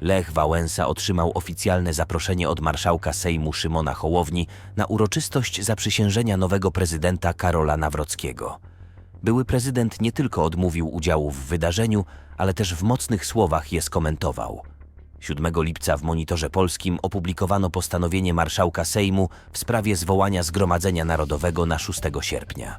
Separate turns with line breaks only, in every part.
Lech Wałęsa otrzymał oficjalne zaproszenie od marszałka Sejmu Szymona Hołowni na uroczystość zaprzysiężenia nowego prezydenta Karola Nawrockiego. Były prezydent nie tylko odmówił udziału w wydarzeniu, ale też w mocnych słowach je skomentował. 7 lipca w Monitorze Polskim opublikowano postanowienie marszałka Sejmu w sprawie zwołania Zgromadzenia Narodowego na 6 sierpnia.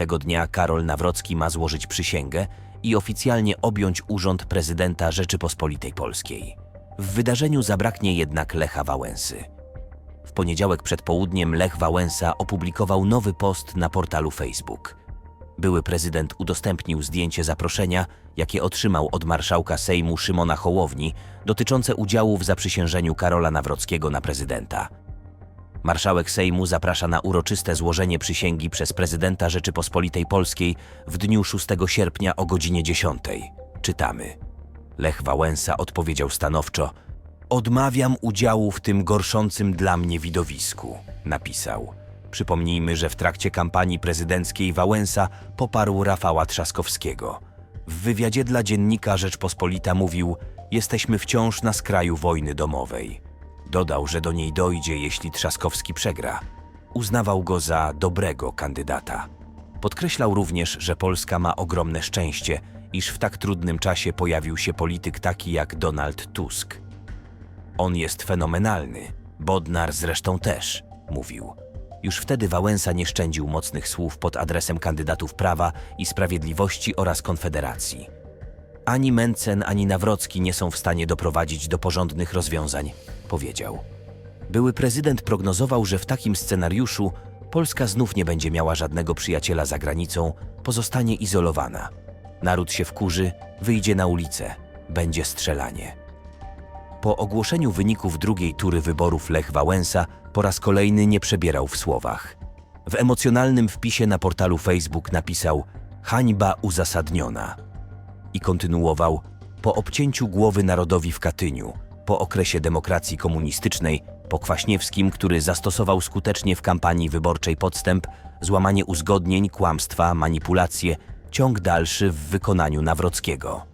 Tego dnia Karol Nawrocki ma złożyć przysięgę i oficjalnie objąć urząd prezydenta Rzeczypospolitej Polskiej. W wydarzeniu zabraknie jednak Lecha Wałęsy. W poniedziałek przed południem Lech Wałęsa opublikował nowy post na portalu Facebook. Były prezydent udostępnił zdjęcie zaproszenia, jakie otrzymał od marszałka Sejmu Szymona Hołowni, dotyczące udziału w zaprzysiężeniu Karola Nawrockiego na prezydenta. Marszałek Sejmu zaprasza na uroczyste złożenie przysięgi przez prezydenta Rzeczypospolitej Polskiej w dniu 6 sierpnia o godzinie 10. Czytamy. Lech Wałęsa odpowiedział stanowczo: Odmawiam udziału w tym gorszącym dla mnie widowisku, napisał. Przypomnijmy, że w trakcie kampanii prezydenckiej Wałęsa poparł Rafała Trzaskowskiego. W wywiadzie dla dziennika Rzeczpospolita mówił: Jesteśmy wciąż na skraju wojny domowej. Dodał, że do niej dojdzie, jeśli Trzaskowski przegra. Uznawał go za dobrego kandydata. Podkreślał również, że Polska ma ogromne szczęście, iż w tak trudnym czasie pojawił się polityk taki jak Donald Tusk. On jest fenomenalny, Bodnar zresztą też, mówił. Już wtedy Wałęsa nie szczędził mocnych słów pod adresem kandydatów Prawa i Sprawiedliwości oraz Konfederacji. Ani Mencen, ani Nawrocki nie są w stanie doprowadzić do porządnych rozwiązań, powiedział. Były prezydent prognozował, że w takim scenariuszu Polska znów nie będzie miała żadnego przyjaciela za granicą, pozostanie izolowana. Naród się wkurzy, wyjdzie na ulicę, będzie strzelanie. Po ogłoszeniu wyników drugiej tury wyborów Lech Wałęsa po raz kolejny nie przebierał w słowach. W emocjonalnym wpisie na portalu Facebook napisał hańba uzasadniona i kontynuował po obcięciu głowy narodowi w Katyniu, po okresie demokracji komunistycznej, po Kwaśniewskim, który zastosował skutecznie w kampanii wyborczej podstęp, złamanie uzgodnień, kłamstwa, manipulacje, ciąg dalszy w wykonaniu Nawrockiego.